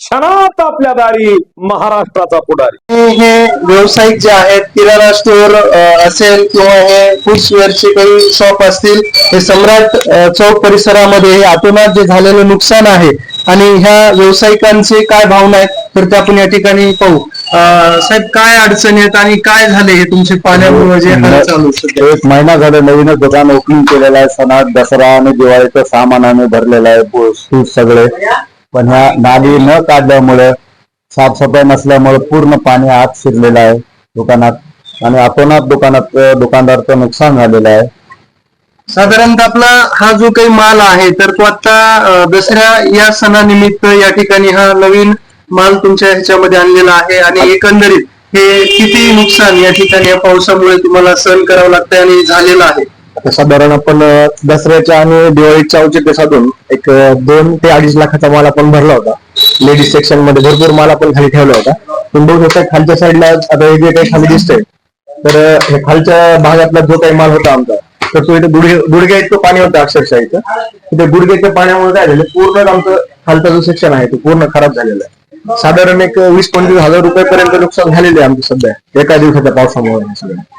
क्षणात आपल्या दारी महाराष्ट्राचा पुढारी. हे व्यावसायिक जे आहेत किराणा स्टोअर असेल किंवा हे फूड्सवेअरचे काही शॉप असतील हे सम्राट चौक परिसरामध्ये हे अतोनात जे झालेलं नुकसान आहे आणि ह्या व्यावसायिकांचे काय भावना आहेत तर ते आपण या ठिकाणी पाहू. साहेब काय अडचणी आहेत आणि काय झाले हे तुमचे पाण्यामुळे जे चालू? एक महिना झाला नवीनच दुकान ओपनिंग केलेलं आहे सणात दसरा आणि दिवाळीचं सामानाने भरलेलं आहे सगळे. पण ह्या नाली न काढल्यामुळे साफसफाई नसल्यामुळे पूर्ण पाणी आत शिरलेलं आहे दुकानात. आणि अतोनात दुकानात दुकानदारचं नुकसान झालेलं आहे. साधारणतः आपला हा जो काही माल आहे तर तो आता दसऱ्या या सणानिमित्त या ठिकाणी हा नवीन माल तुमच्या ह्याच्यामध्ये आणलेला आहे आणि एकंदरीत हे किती नुकसान या ठिकाणी या पावसामुळे तुम्हाला सहन करावं लागतंय आणि झालेलं आहे? आता साधारण आपण दसऱ्याच्या आणि दिवाळीच्या औचित्य साधून एक दोन ते अडीच लाखाचा माल आपण भरला होता. लेडीज सेक्शनमध्ये भरपूर माल आपण खाली ठेवला होता. पण बघू शकता खालच्या साईडला आता हे जे काही खाली दिसतंय तर हे खालच्या भागातला जो काही माल होता आमचा तर तो इथे गुडघे गुडघ्या इतकं पाणी होतं अक्षरशः इथं. तिथे गुडघ्याच्या पाण्यामुळे काय झालं पूर्ण आमचं खालचा जो सेक्शन आहे तो पूर्ण खराब झालेला आहे. साधारण एक वीस पंचवीस हजार रुपयापर्यंत नुकसान झालेले आहे आमचं सध्या. एका दिवसाच्या पावसामुळे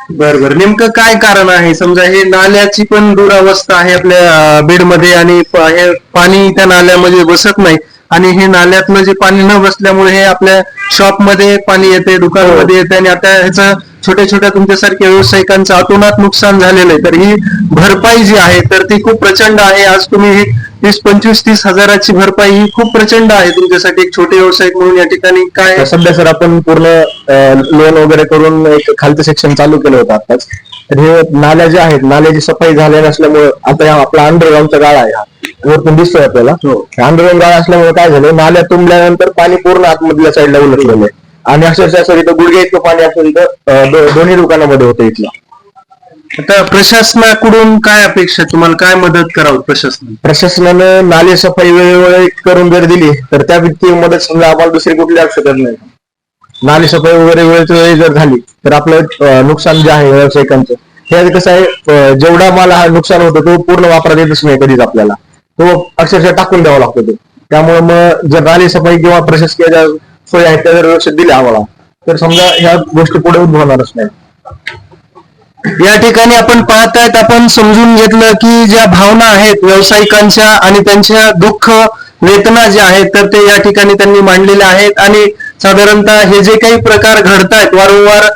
बरं बरं. नेमकं काय कारण आहे? समजा हे नाल्याची पण दुरावस्था आहे आपल्या बीडमध्ये आणि प- हे पाणी त्या नाल्यामध्ये बसत नाही. आणि हे नाल्यातनं जे पाणी न बसल्यामुळे हे आपल्या शॉपमध्ये पाणी येते दुकानामध्ये येते आणि आता ह्याचं छोट्या छोट्या तुमच्यासारख्या व्यावसायिकांचं अतोनात नुकसान झालेलं आहे. तर ही भरपाई जी आहे तर ती खूप प्रचंड आहे. आज तुम्ही तीस पंचवीस तीस हजाराची भरपाई ही खूप प्रचंड आहे तुमच्यासाठी एक छोटे व्यावसायिक म्हणून या ठिकाणी काय सध्या सर आपण पूर्ण लोन वगैरे करून एक खालचं सेक्शन चालू केलं होतं आताच तर हे नाल्या ज्या आहेत नाल्याची सफाई झाल्या नसल्यामुळे आता हा आपला अंडरग्राऊंडचा गाळा आहे हा. वरतून दिसतोय आपल्याला. अंडरग्राऊंड गाळा असल्यामुळे काय झालं नाल्या तुंबल्यानंतर पाणी पूर्ण आतमधल्या साईडला उलटलेलं आहे. आणि अक्षरशः सर इथं गुडघे इतकं पाणी असेल तर अं, दो- दोन्ही दुकानामध्ये होतं इथलं. आता प्रशासनाकडून काय अपेक्षा तुम्हाला काय मदत करावं प्रशासन प्रशासनानं नाले सफाई वेळोवेळी करून जर दिली तर त्या व्यक्ती मदत समजा आम्हाला दुसरी कुठली आवश्यकता नाही. नाली सफाई वगैरे वेळेच्या वेळी जर झाली तर आपलं नुकसान जे आहे व्यावसायिकांचं हे कसं आहे जेवढा मला हा नुकसान होतो तो पूर्ण वापरात येतच नाही कधीच आपल्याला. तो अक्षरशः टाकून द्यावा लागतो तो. त्यामुळे मग जर नाली सफाई किंवा प्रशासकीय ज्या सोयी आहेत त्या जर व्यवस्थित दिल्या आम्हाला तर समजा ह्या गोष्टी पुढे उद्भवणारच नाही या ठिकाणी आपण पाहतायत आपण समजून घेतलं की ज्या भावना आहेत व्यावसायिकांच्या आणि त्यांच्या दुःख वेदना ज्या आहेत तर ते या ठिकाणी त्यांनी मांडलेल्या आहेत. आणि साधारणतः हे जे काही प्रकार घडतायत वारंवार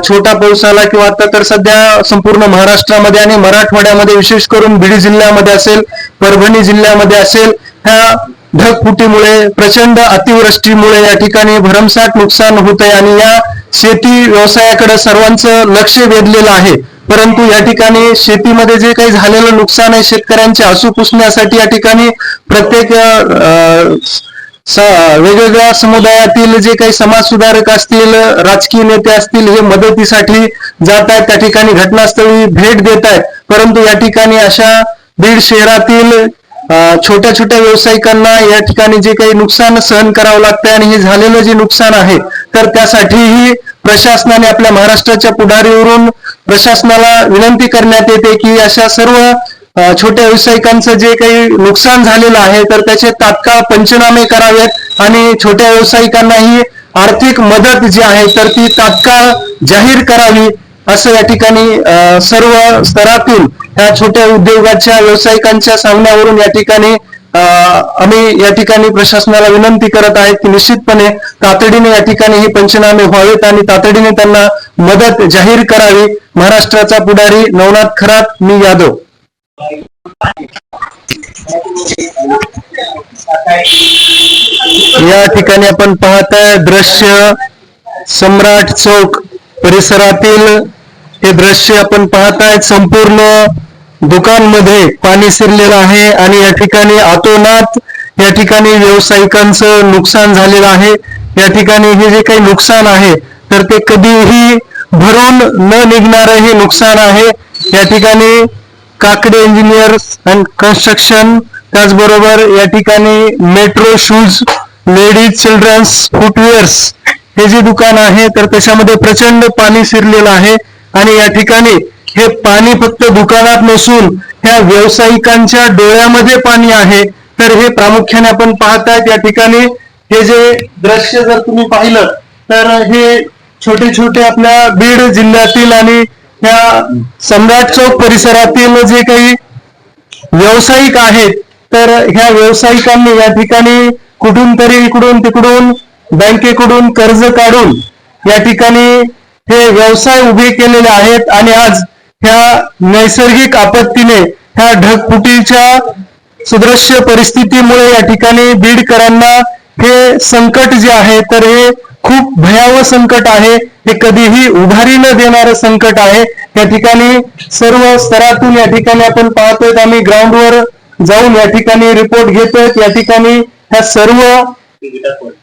छोटा पाऊस आला किंवा आता तर सध्या संपूर्ण महाराष्ट्रामध्ये आणि मराठवाड्यामध्ये विशेष करून बीड जिल्ह्यामध्ये असेल परभणी जिल्ह्यामध्ये असेल ह्या ढगफुटीमुळे प्रचंड अतिवृष्टीमुळे या ठिकाणी भरमसाठ नुकसान होत आहे आणि या शेती व्यवसायाकडे सर्वांचं लक्ष वेधलेलं आहे. परंतु या ठिकाणी शेतीमध्ये जे काही झालेलं नुकसान आहे शेतकऱ्यांचे आसू पुसण्यासाठी या ठिकाणी प्रत्येक वेगवेगळ्या समुदायातील जे काही समाजसुधारक असतील राजकीय नेते असतील हे मदतीसाठी जात आहेत. त्या ठिकाणी घटनास्थळी भेट देत आहेत. परंतु या ठिकाणी अशा बीड शहरातील छोट्या छोट्या व्यावसायिकांना या ठिकाणी जे काही नुकसान सहन करावं लागतंय आणि हे झालेलं जे नुकसान आहे तर त्यासाठीही प्रशासनाने आपल्या महाराष्ट्राच्या पुढारीवरून प्रशासनाला विनंती करण्यात येते की अशा सर्व छोट्या व्यावसायिकांचं जे काही नुकसान झालेलं आहे तर त्याचे तात्काळ पंचनामे करावेत आणि छोट्या व्यावसायिकांनाही आर्थिक मदत जी आहे तर ती तात्काळ जाहीर करावी असं या ठिकाणी सर्व स्तरातून या छोट्या उद्योगाच्या व्यावसायिकांच्या सांगण्यावरून या ठिकाणी आम्ही या ठिकाणी प्रशासनाला विनंती करत आहेत की निश्चितपणे तातडीने या ठिकाणी ही पंचनामे व्हावेत आणि तातडीने त्यांना मदत जाहीर करावी. महाराष्ट्राचा पुढारी नवनाथ खरात मी यादव. या ठिकाणी आपण पाहताय दृश्य सम्राट चौक परिसरातील हे दृश्य आपण पाहताय संपूर्ण दुकानमध्ये पाणी शिरलेलं आहे आणि या ठिकाणी अतोनात या ठिकाणी व्यावसायिकांचं नुकसान झालेलं आहे. या ठिकाणी हे जे काही नुकसान आहे तर ते कधीही भरून न निघणारं हे नुकसान आहे. या ठिकाणी काकडे इंजिनियर्स अँड कन्स्ट्रक्शन त्याचबरोबर या ठिकाणी metro shoes ladies childrens footwears हे जे दुकान आहे तर त्याच्यामध्ये प्रचंड पाणी शिरलेलं आहे. आणि या ठिकाणी हे पाणी फक्त दुकानात नसून ह्या व्यावसायिकांच्या डोळ्यामध्ये पाणी आहे. तर हे प्रामुख्याने आपण पाहतायत या ठिकाणी. हे जे दृश्य जर तुम्ही पाहिलं तर हे छोटे छोटे आपल्या बीड जिल्ह्यातील आणि ह्या सम्राट चौक परिसरातील जे काही व्यावसायिक आहेत तर ह्या व्यावसायिकांनी या ठिकाणी कुठून तरी इकडून तिकडून बँकेकडून कर्ज काढून या ठिकाणी हे व्यवसाय उभे केलेले आहेत. आणि आज ह्या नैसर्गिक आपत्तीने ह्या ढगफुटीच्या सुदृश्य परिस्थितीमुळे या ठिकाणी बीडकरांना हे संकट जे आहे तर हे खूप भयावह संकट आहे. हे कधीही उभारी न देणारं संकट आहे. या ठिकाणी सर्व स्तरातून या ठिकाणी आपण पाहतोय आम्ही ग्राउंडवर जाऊन या ठिकाणी रिपोर्ट घेतोय. या ठिकाणी ह्या सर्व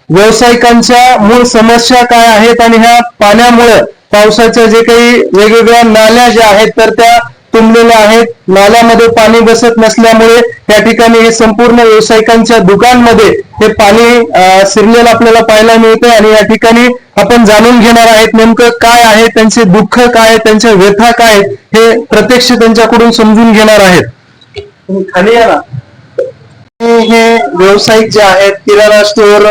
व्यावसायिकांच्या मूळ समस्या काय आहेत आणि ह्या पाण्यामुळे पावसाच्या जे काही वेगवेगळ्या नाल्या ज्या आहेत तर त्या तुंबलेल्या आहेत. नाल्यामध्ये पाणी बसत नसल्यामुळे या ठिकाणी हे संपूर्ण व्यावसायिकांच्या दुकानमध्ये हे पाणी शिरलेलं आपल्याला पाहायला मिळतंय आणि या ठिकाणी आपण जाणून घेणार आहेत नेमकं काय आहे त्यांचे दुःख काय आहे, त्यांच्या व्यथा काय हे प्रत्यक्ष त्यांच्याकडून समजून घेणार आहेत. खाली या ना. हे व्यावसायिक जे आहेत किराणा स्टोअर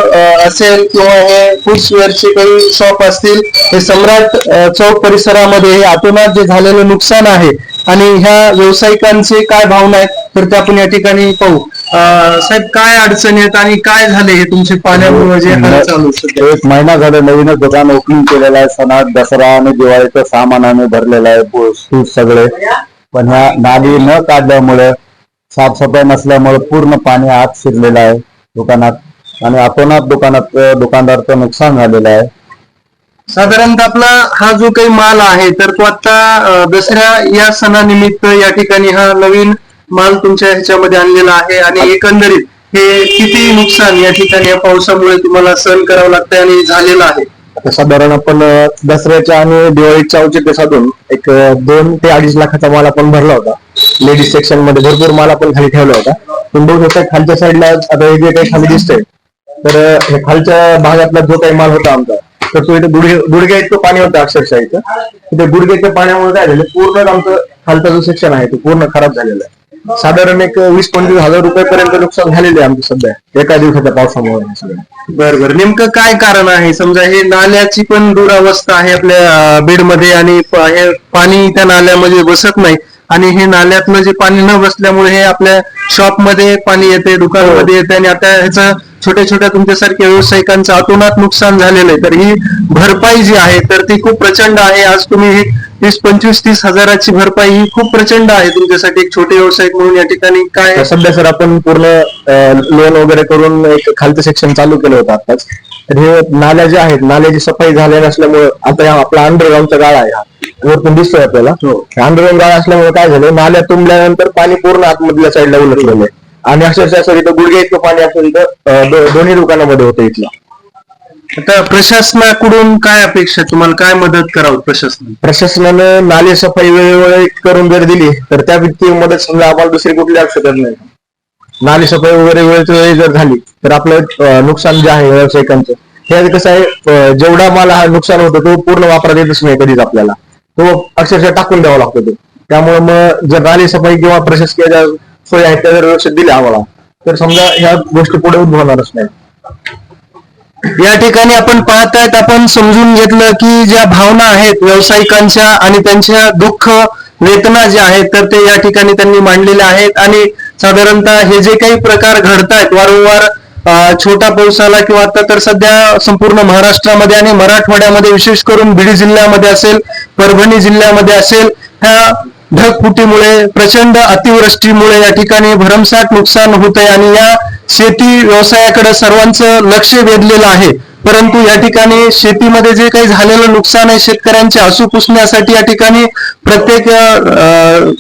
असेल किंवा हे फूड्सवेअरचे काही शॉप असतील हे सम्राट चौक परिसरामध्ये हे जे झालेलं नुकसान आहे आणि ह्या व्यावसायिकांचे काय भावना आहेत तर ते आपण या ठिकाणी पाहू. साहेब काय अडचणी आहेत आणि काय झाले हे तुमचे पाण्यामुळे जे चालू एक महिना झाला नवीनच दुकान ओपनिंग केलेलं आहे सणात दसरा आणि दिवाळीचं सामानाने भरलेलं आहे सगळे. पण ह्या नाली न काढल्यामुळे साफसफाई नसल्यामुळे पूर्ण पाणी आत शिरलेलं आहे दुकानात. आणि अतोनात दुकानात दुकानदारचं नुकसान झालेलं आहे. साधारणतः आपला हा जो काही माल आहे तर तो आता दसऱ्या या सणानिमित्त या ठिकाणी हा नवीन माल तुमच्या ह्याच्यामध्ये आणलेला आहे आणि एकंदरीत हे किती नुकसान या ठिकाणी या पावसामुळे तुम्हाला सहन करावं लागतंय आणि झालेलं आहे? आता साधारण आपण दसऱ्याच्या आणि दिवाळीच्या औचित्यासाठून एक अं, दोन ते अडीच लाखाचा माल आपण भरला होता. लेडीज सेक्शनमध्ये भरपूर माल आपण खाली ठेवला होता. पण बघू शकता खालच्या साईडला आता हे जे काही खाली दिसतंय तर हे खालच्या भागातला जो काही माल होता आमचा तर तो इथे गुडघे गुडघ्या इतकं पाणी होतं अक्षरशः इथं. तिथे गुडघ्याच्या पाण्यामुळे काय झालं पूर्ण आमचं खालचा जो सेक्शन आहे तो पूर्ण खराब झालेला आहे. साधारण एक वीस पंचवीस हजार रुपयापर्यंत नुकसान झालेले आहे आमचं सध्या एका दिवसाच्या पावसामुळे. बरं बरं. नेमकं काय कारण आहे? समजा हे नाल्याची पण दुरावस्था आहे आपल्या बीडमध्ये आणि हे पाणी त्या नाल्यामध्ये बसत नाही. आणि हे नाल्यातनं जे पाणी न बसल्यामुळे हे आपल्या शॉपमध्ये पाणी येते दुकानामध्ये येते आणि आता ह्याचं छोट्या छोट्या तुमच्यासारख्या व्यावसायिकांचं अतोनात नुकसान झालेलं आहे. तर ही भरपाई जी आहे तर ती खूप प्रचंड आहे. आज तुम्ही ही तीस पंचवीस तीस हजाराची भरपाई ही खूप प्रचंड आहे तुमच्यासाठी. एक छोटे व्यावसायिक म्हणून या ठिकाणी काय सध्या सर आपण पूर्ण लोन वगैरे करून एक खालचं सेक्शन चालू केलं होतं आताच तर हे नाल्या ज्या आहेत नाल्याची सफाई झाल्या नसल्यामुळे आता आपला अंडरग्राऊंडचा गाळा आहे हा. वरतून दिसतोय आपल्याला. अंडरग्राऊंड गाळा असल्यामुळे काय झालं नाल्या तुंबल्यानंतर पाणी पूर्ण आतमधल्या साईडला उलटलेलं आहे आणि अक्षरशः सर इथं गुडघे इतकं पाणी असेल दो- दोन्ही दुकानामध्ये होतं इथलं. आता प्रशासनाकडून काय अपेक्षा? तुम्हाला काय मदत करावं प्रशासन प्रशासनानं नाले सफाई वेळोवेळी करून जर दिली तर त्या व्यक्ती मदत समजा आम्हाला दुसरी कुठली आवश्यकता नाही. नाली सफाई वगैरे वेळेच्या वेळी जर झाली तर आपलं नुकसान जे आहे व्यावसायिकांचं हे कसं आहे जेवढा मला हा नुकसान होतो तो पूर्ण वापरात येतच नाही कधीच आपल्याला. तो अक्षरशः टाकून द्यावा लागतो तो. त्यामुळे मग जर नाली सफाई किंवा प्रशासकीय ज्या सोयी आहेत त्या जर लक्ष दिल्या आम्हाला तर समजा ह्या गोष्टी पुढे उद्भवणारच नाही या ठिकाणी आपण पाहतायत आपण समजून घेतलं की ज्या भावना आहेत व्यावसायिकांच्या आणि त्यांच्या दुःख वेदना ज्या आहेत तर ते या ठिकाणी त्यांनी मांडलेल्या आहेत. आणि साधारणतः हे जे काही प्रकार घडतायत वारंवार छोटा पाऊस आला किंवा आता तर सध्या संपूर्ण महाराष्ट्रामध्ये आणि मराठवाड्यामध्ये विशेष करून बीड जिल्ह्यामध्ये असेल परभणी जिल्ह्यामध्ये असेल ह्या ढगफुटीमुळे प्रचंड अतिवृष्टीमुळे या ठिकाणी भरमसाठ नुकसान होत आहे आणि या शेती व्यवसायाकडे सर्वांचं लक्ष वेधलेलं आहे. परंतु या ठिकाणी शेतीमध्ये जे काही झालेलं नुकसान आहे शेतकऱ्यांचे आसू पुसण्यासाठी या ठिकाणी प्रत्येक अं,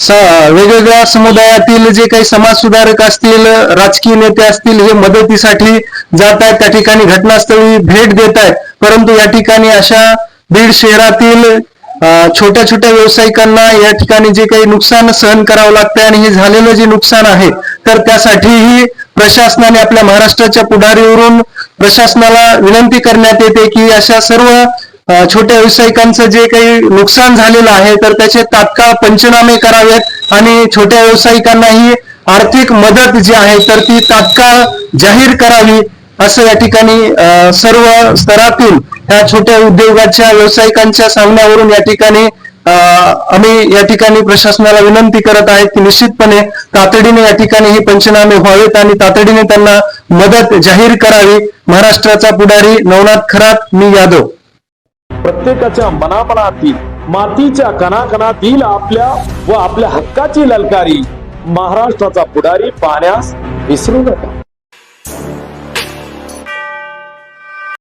वेगवेगळ्या समुदायातील जे काही समाजसुधारक असतील राजकीय नेते असतील हे मदतीसाठी जात आहेत त्या ठिकाणी घटनास्थळी भेट देत आहेत परंतु या ठिकाणी अशा बीड शहरातील छोट्या छोट्या व्यावसायिकांना या ठिकाणी जे काही नुकसान सहन करावं लागतंय आणि हे झालेलं जे नुकसान आहे तर त्यासाठीही प्रशासनाने आपल्या महाराष्ट्राच्या पुढारीवरून प्रशासनाला विनंती करण्यात येते की अशा सर्व छोट्या व्यावसायिकांचं जे काही नुकसान झालेलं आहे तर त्याचे तात्काळ पंचनामे करावेत आणि छोट्या व्यावसायिकांनाही आर्थिक मदत जी आहे तर ती तात्काळ जाहीर करावी असं या ठिकाणी अं, सर्व स्तरातून या छोट्या उद्योगाच्या व्यावसायिकांच्या सांगण्यावरून या ठिकाणी अं, आम्ही या ठिकाणी प्रशासनाला विनंती करत आहेत की निश्चितपणे तातडीने या ठिकाणी हे पंचनामे व्हावेत आणि तातडीने त्यांना मदत जाहीर करावी. महाराष्ट्राचा पुढारी नवनाथ खरात मी यादव. प्रत्येकाच्या मनामनातील मातीच्या कणाकणातील आपल्या व आपल्या हक्काची ललकारी महाराष्ट्राचा पुढारी पाहण्यास विसरू नका.